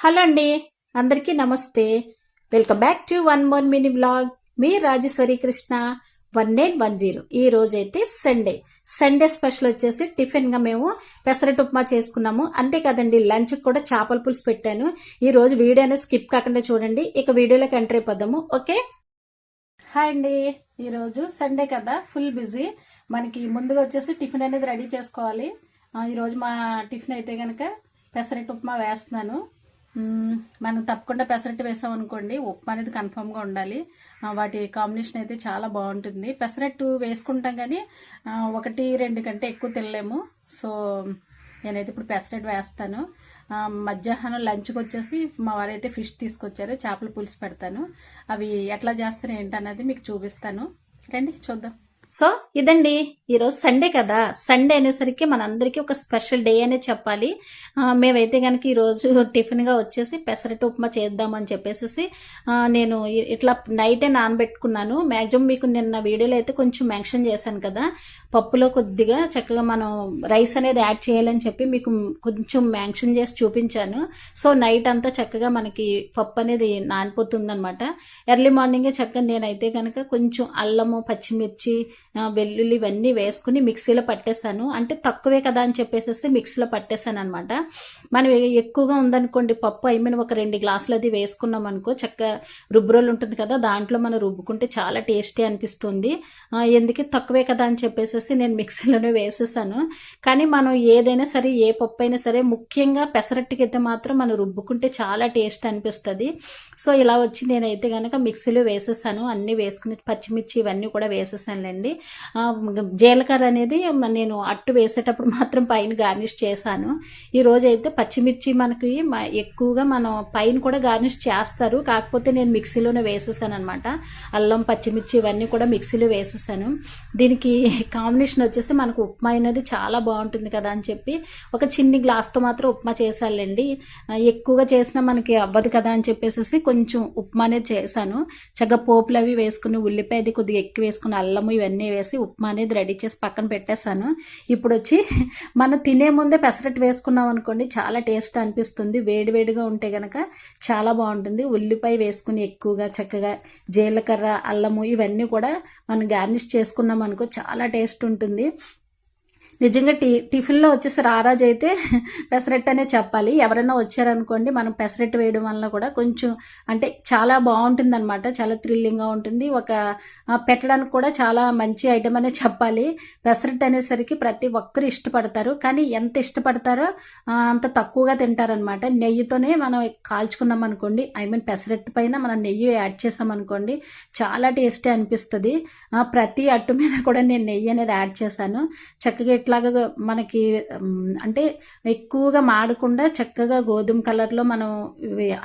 Hello అండి అందరికీ నమస్తే. Welcome back to one more mini blog me Rajeshwari Krishna one nine one zero. ఈ రోజైతే సండే. సండే స్పెషల్ వచ్చేసి టిఫిన్గా మేము పెసరట్టు ఉప్మా చేసుకున్నాము. అంతే కదండి లంచ్ కూడా చేపల పులుసు పెట్టాను. ఈ రోజు వీడియో అనేది స్కిప్ కాకుండా చూడండి. ఇక వీడియోలోకి ఎంటర్ అయిపోదాము. ఓకే? హాయ్ అండి. ఈరోజు సండే కదా ఫుల్ బిజీ. మనకి ముందుగా వచ్చేసి టిఫిన్ అనేది రెడీ చేసుకోవాలి. ఈరోజు మా టిఫిన్ అయితే కనుక పెసరట్టు ఉప్మా వేస్తున్నాను. మనం తప్పకుండా పెసరట్టు వేసాం అనుకోండి ఉప్మా అనేది కన్ఫామ్గా ఉండాలి. వాటి కాంబినేషన్ అయితే చాలా బాగుంటుంది. పెసరట్టు వేసుకుంటాం కానీ ఒకటి రెండు కంటే ఎక్కువ తినలేము. సో నేనైతే ఇప్పుడు పెసరట్టు వేస్తాను. మధ్యాహ్నం లంచ్కి వచ్చేసి మా వారైతే ఫిష్ తీసుకొచ్చారు. చేపల పులుసు పెడతాను. అవి ఎట్లా చేస్తాను ఏంటన్నది మీకు చూపిస్తాను. రండి చూద్దాం. సో ఇదండి. ఈరోజు సండే కదా. సండే అనేసరికి మనందరికీ ఒక స్పెషల్ డే అనే చెప్పాలి. మేమైతే కనుక ఈరోజు టిఫిన్గా వచ్చేసి పెసరట్టు ఉప్మా చేద్దామని చెప్పేసి నేను ఇట్లా నైటే నానబెట్టుకున్నాను. మ్యాక్సిమం మీకు నిన్న వీడియోలో అయితే కొంచెం మెన్షన్ చేశాను కదా. పప్పులో కొద్దిగా చక్కగా మనం రైస్ అనేది యాడ్ చేయాలని చెప్పి మీకు కొంచెం మెన్షన్ చేసి చూపించాను. సో నైట్ అంతా చక్కగా మనకి పప్పు అనేది నానిపోతుందనమాట ఎర్లీ మార్నింగే చక్కగా నేనైతే కనుక కొంచెం అల్లము పచ్చిమిర్చి వెల్లుల్లి ఇవన్నీ వేసుకుని మిక్సీలో పట్టేశాను అంటే తక్కువే కదా అని చెప్పేసి మిక్సీలో పట్టేశాను అనమాట మనం ఎక్కువగా ఉందనుకోండి పప్పు ఐ మీన్ ఒక రెండు గ్లాసులు అది వేసుకున్నాం అనుకో చక్కగా రుబ్బురోలు ఉంటుంది కదా దాంట్లో మనం రుబ్బుకుంటే చాలా టేస్టీ అనిపిస్తుంది. ఎందుకు తక్కువే కదా అని చెప్పేసి నేను మిక్సీలోనే వేసేసాను. కానీ మనం ఏదైనా సరే ఏ పప్పు అయినా సరే ముఖ్యంగా పెసరట్టుకి అయితే మాత్రం మనం రుబ్బుకుంటే చాలా టేస్ట్ అనిపిస్తుంది. సో ఇలా వచ్చి నేనైతే కనుక మిక్సీలో వేసేసాను. అన్నీ వేసుకుని పచ్చిమిర్చి ఇవన్నీ కూడా వేసేసానులేండి. ఆ, జీలకర్ర అనేది నేను అట్టు వేసేటప్పుడు మాత్రం పైన గార్నిష్ చేశాను. ఈ అయితే పచ్చిమిర్చి మనకి ఎక్కువగా మనం పైన కూడా గార్నిష్ చేస్తారు. కాకపోతే నేను మిక్సీలోనే వేసేసాను అనమాట అల్లం పచ్చిమిర్చి ఇవన్నీ కూడా మిక్సీలో వేసేసాను. దీనికి కాంబినేషన్ వచ్చేసి మనకు ఉప్మా అనేది చాలా బాగుంటుంది కదా అని చెప్పి ఒక చిన్ని గ్లాస్తో మాత్రం ఉప్మా చేశాలండి. ఎక్కువగా చేసినా మనకి అవ్వదు కదా అని చెప్పేసి కొంచెం ఉప్మా అనేది చేశాను. చక్కగా పోపులు అవి వేసుకుని ఉల్లిపాయది కొద్దిగా ఎక్కువ వేసుకుని అల్లము ఇవన్నీ వేసి ఉప్మా అనేది రెడీ చేసి పక్కన పెట్టేశాను. ఇప్పుడు వచ్చి మనం తినే ముందే పెసరట్టు వేసుకున్నాం అనుకోండి చాలా టేస్ట్ అనిపిస్తుంది. వేడివేడిగా ఉంటే కనుక చాలా బాగుంటుంది. ఉల్లిపాయ వేసుకుని ఎక్కువగా చక్కగా జీలకర్ర అల్లము ఇవన్నీ కూడా మనం గార్నిష్ చేసుకున్నాం అనుకో చాలా టేస్ట్ ఉంటుంది. నిజంగా టీ టిఫిన్లో వచ్చేసి రారాజు అయితే పెసరెట్ అనే చెప్పాలి. ఎవరైనా వచ్చారనుకోండి మనం పెసరట్టు వేయడం వల్ల కూడా కొంచెం అంటే చాలా బాగుంటుంది అనమాట చాలా థ్రిల్లింగ్గా ఉంటుంది. ఒక పెట్టడానికి కూడా చాలా మంచి ఐటమ్ అనే చెప్పాలి. పెసరెట్ అనేసరికి ప్రతి ఒక్కరు ఇష్టపడతారు. కానీ ఎంత ఇష్టపడతారో అంత తక్కువగా తింటారనమాట నెయ్యితోనే మనం కాల్చుకున్నాం అనుకోండి ఐ మీన్ పెసరట్టు పైన మనం నెయ్యి యాడ్ చేసాం అనుకోండి చాలా టేస్టీ అనిపిస్తుంది. ప్రతి అట్టు మీద కూడా నేను నెయ్యి అనేది యాడ్ చేశాను. చక్కగా ఇట్లాగా మనకి అంటే ఎక్కువగా మాడకుండా చక్కగా గోధుమ కలర్లో మనం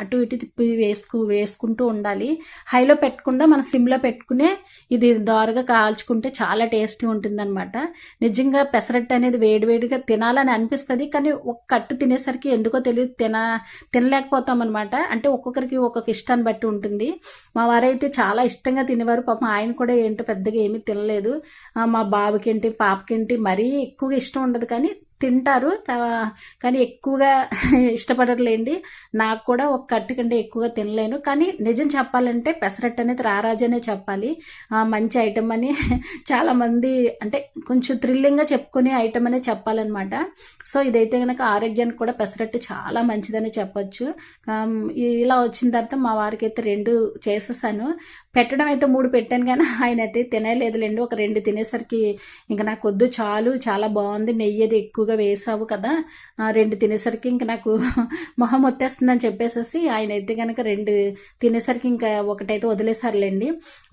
అటు ఇటు తిప్పి వేసుకు వేసుకుంటూ ఉండాలి. హైలో పెట్టకుండా మనం సిమ్లో పెట్టుకునే ఇది దోరగా కాల్చుకుంటే చాలా టేస్టీ ఉంటుందన్నమాట. నిజంగా పెసరట్టు అనేది వేడివేడిగా తినాలని అనిపిస్తుంది కానీ ఒక కట్టు తినేసరికి ఎందుకో తెలియదు తిన తినలేకపోతాం అనమాట అంటే ఒక్కొక్కరికి ఒక్కొక్క ఇష్టాన్ని బట్టి ఉంటుంది. మా వారైతే చాలా ఇష్టంగా తినేవారు. పాపం ఆయన కూడా ఏంటో పెద్దగా ఏమీ తినలేదు. మా బాబుకేంటి పాపకేంటి మరీ ఎక్కువగా ఇష్టం ఉండదు కానీ తింటారు. కానీ ఎక్కువగా ఇష్టపడరులేండి. నాకు కూడా ఒక కట్టు కంటే ఎక్కువగా తినలేను. కానీ నిజం చెప్పాలంటే పెసరట్టు అనేది రారాజనే చెప్పాలి. మంచి ఐటమ్ అని చాలామంది అంటే కొంచెం థ్రిల్లింగ్గా చెప్పుకునే ఐటమ్ అనే చెప్పాలన్నమాట. సో ఇదైతే కనుక ఆరోగ్యానికి కూడా పెసరట్టు చాలా మంచిదని చెప్పొచ్చు. ఇలా వచ్చిన తర్వాత మా వారికి అయితే రెండు చేసేసాను. పెట్టడం అయితే మూడు పెట్టాను కానీ ఆయన అయితే తినలేదులేండి ఒక రెండు తినేసరికి ఇంకా నాకు వద్దు చాలు. చాలా బాగుంది. నెయ్యి అది ఎక్కువగా వేసావు కదా రెండు తినేసరికి ఇంకా నాకు మొహం వచ్చేస్తుందని చెప్పేసేసి ఆయన అయితే కనుక రెండు తినేసరికి ఇంకా ఒకటైతే వదిలేసారులేండి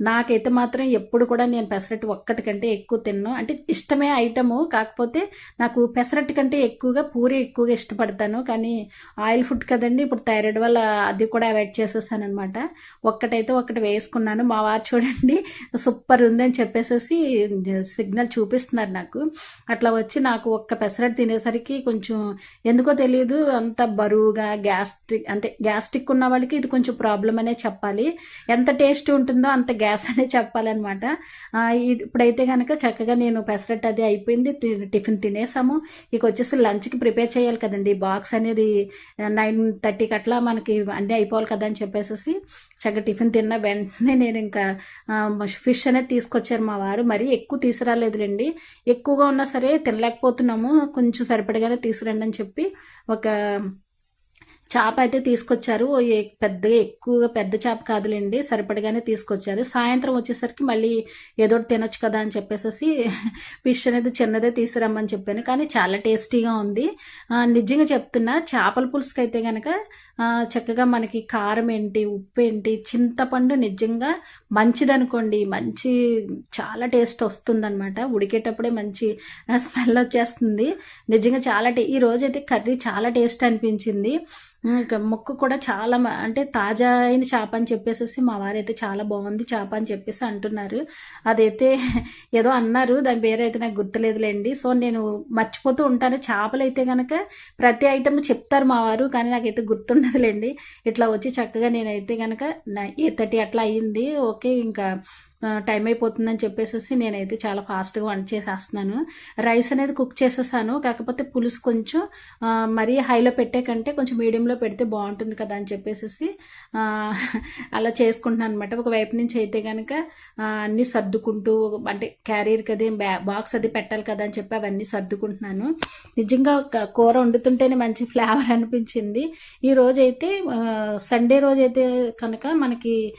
నాకైతే మాత్రం ఎప్పుడు కూడా నేను పెసరట్టు ఒక్కటి కంటే ఎక్కువ తిన్నాను అంటే ఇష్టమే ఐటము కాకపోతే నాకు పెసరట్టు కంటే ఎక్కువగా పూరి ఎక్కువగా ఇష్టపడతాను. కానీ ఆయిల్ ఫుడ్ కదండి ఇప్పుడు థైరాయిడ్ వల్ల అది కూడా అవాయిడ్ చేసేస్తాను అనమాట ఒక్కటైతే ఒకటి వేసుకున్నాను. మా వారు చూడండి సూపర్ ఉందని చెప్పేసేసి సిగ్నల్ చూపిస్తున్నారు నాకు. అట్లా వచ్చి నాకు ఒక్క పెసరట్టు పెసరట్టు తినేసరికి కొంచెం ఎందుకో తెలియదు అంత బరువుగా గ్యాస్ట్రిక్ అంటే గ్యాస్ట్రిక్ ఉన్న వాళ్ళకి ఇది కొంచెం ప్రాబ్లం అనే చెప్పాలి. ఎంత టేస్ట్ ఉంటుందో అంత గ్యాస్ అనే చెప్పాలన్నమాట. ఇప్పుడైతే కనుక చక్కగా నేను పెసరట్టు అది అయిపోయింది టిఫిన్ తినేసాము. ఇక వచ్చేసి లంచ్కి ప్రిపేర్ చేయాలి కదండి. బాక్స్ అనేది నైన్ థర్టీకి అట్లా మనకి అన్నీ అయిపోవాలి కదా అని చెప్పేసి చక్కగా టిఫిన్ తిన్న వెంటనే నేను ఇంకా ఫిష్ అనేది తీసుకొచ్చారు మా వారు. మరీ ఎక్కువ తీసుకురాలేదులేండి. ఎక్కువగా ఉన్నా సరే తినలేకపోతున్నాము. కొంచెం సరిపడగానే తీసుకురండి అని చెప్పి ఒక చేప అయితే తీసుకొచ్చారు. ఓ పెద్దగా ఎక్కువగా పెద్ద చేప కాదులేండి సరిపడగానే తీసుకొచ్చారు. సాయంత్రం వచ్చేసరికి మళ్ళీ ఏదో తినొచ్చు కదా అని చెప్పేసి ఫిష్ అనేది చిన్నదే తీసుకురమ్మని చెప్పాను. కానీ చాలా టేస్టీగా ఉంది. నిజంగా చెప్తున్నా చేపల పులుసుకైతే అయితే కనుక చక్కగా మనకి కారం ఏంటి ఉప్పు ఏంటి చింతపండు నిజంగా మంచిదనుకోండి. మంచి చాలా టేస్ట్ వస్తుందన్నమాట. ఉడికేటప్పుడే మంచి స్మెల్ వచ్చేస్తుంది. నిజంగా చాలా టే ఈ రోజైతే కర్రీ చాలా టేస్ట్ అనిపించింది. ఇంకా ముక్కు కూడా చాలా మ- అంటే తాజా అయిన చేప అని చెప్పేసి మా వారైతే చాలా బాగుంది చేప అని చెప్పేసి అంటున్నారు. అదైతే ఏదో అన్నారు. దాని పేరు అయితే నాకు గుర్తులేదులేండి. సో నేను మర్చిపోతూ ఉంటాను. చేపలు అయితే కనుక ప్రతి ఐటమ్ చెప్తారు మా వారు కానీ నాకైతే ఉన్నదిలేండి ఇట్లా వచ్చి చక్కగా నేనైతే కనుక ఏ థర్టీ అట్లా అయ్యింది ఓకే ఇంకా టైం అయిపోతుందని చెప్పేసి నేనైతే చాలా ఫాస్ట్గా వంట చేసేస్తున్నాను. రైస్ అనేది కుక్ చేసేసాను. కాకపోతే పులుసు కొంచెం మరీ హైలో పెట్టే కంటే కొంచెం మీడియంలో పెడితే బాగుంటుంది కదా అని చెప్పేసి అలా చేసుకుంటున్నాను అనమాట ఒక వైపు నుంచి అయితే కనుక అన్నీ సర్దుకుంటూ అంటే క్యారియర్కి అది బ్యా- బాక్స్ అది పెట్టాలి కదా అని చెప్పి అవన్నీ సర్దుకుంటున్నాను. నిజంగా ఒక కూర వండుతుంటేనే మంచి ఫ్లేవర్ అనిపించింది. ఈ రోజైతే సండే రోజైతే కనుక మనకి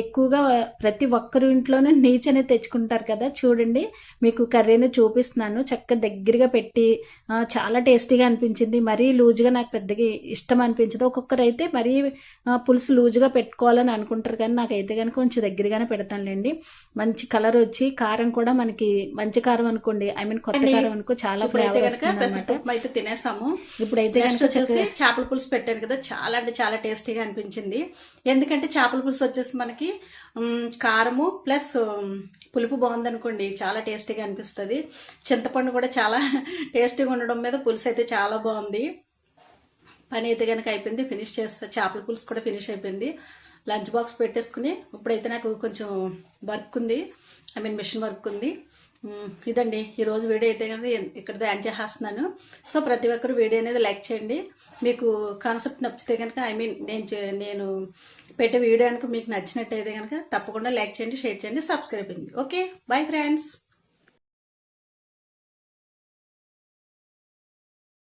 ఎక్కువగా ప్రతి ఒక్కరు ఇంట్లోనూ నీచ్ అనేది తెచ్చుకుంటారు కదా చూడండి. మీకు కర్రీని చూపిస్తున్నాను. చక్కగా దగ్గరగా పెట్టి చాలా టేస్టీగా అనిపించింది. మరీ లూజుగా నాకు పెద్దగా ఇష్టం అనిపించదు. ఒక్కొక్కరు అయితే మరీ పులుసు లూజుగా పెట్టుకోవాలని అనుకుంటారు కానీ నాకైతే కనుక కొంచెం దగ్గరగానే పెడతానులేండి. మంచి కలర్ వచ్చి కారం కూడా మనకి మంచి కారం అనుకోండి. ఐ మీన్ కొత్త కారం అనుకో చాలా అయితే తినేసాము. ఇప్పుడైతే వచ్చేసి చేపల పులుసు పెట్టాను కదా చాలా అంటే చాలా టేస్టీగా అనిపించింది. ఎందుకంటే చేపల పులుసు వచ్చేసి మనకి కారము ప్లస్ పులుపు బాగుందనుకోండి చాలా టేస్టీగా అనిపిస్తుంది. చింతపండు కూడా చాలా టేస్టీగా ఉండడం మీద పులుసు అయితే చాలా బాగుంది. పని అయితే కనుక అయిపోయింది ఫినిష్ చేస్తా చేపల పులుసు కూడా ఫినిష్ అయిపోయింది. లంచ్ బాక్స్ పెట్టేసుకుని ఇప్పుడైతే నాకు కొంచెం వర్క్ ఉంది. ఐ మీన్ మిషన్ వర్క్ ఉంది. ఇదండి ఈరోజు వీడియో అయితే కనుక ఇక్కడితో ఎండ్ చేసేస్తున్నాను సో ప్రతి ఒక్కరు వీడియో అనేది లైక్ చేయండి. మీకు కాన్సెప్ట్ నచ్చితే కనుక ఐ మీన్ నేను చే- నేను పెట్టే వీడియో కనుక మీకు నచ్చినట్టయితే కనుక తప్పకుండా లైక్ చేయండి షేర్ చేయండి సబ్స్క్రైబ్ చేయండి. Okay bye friends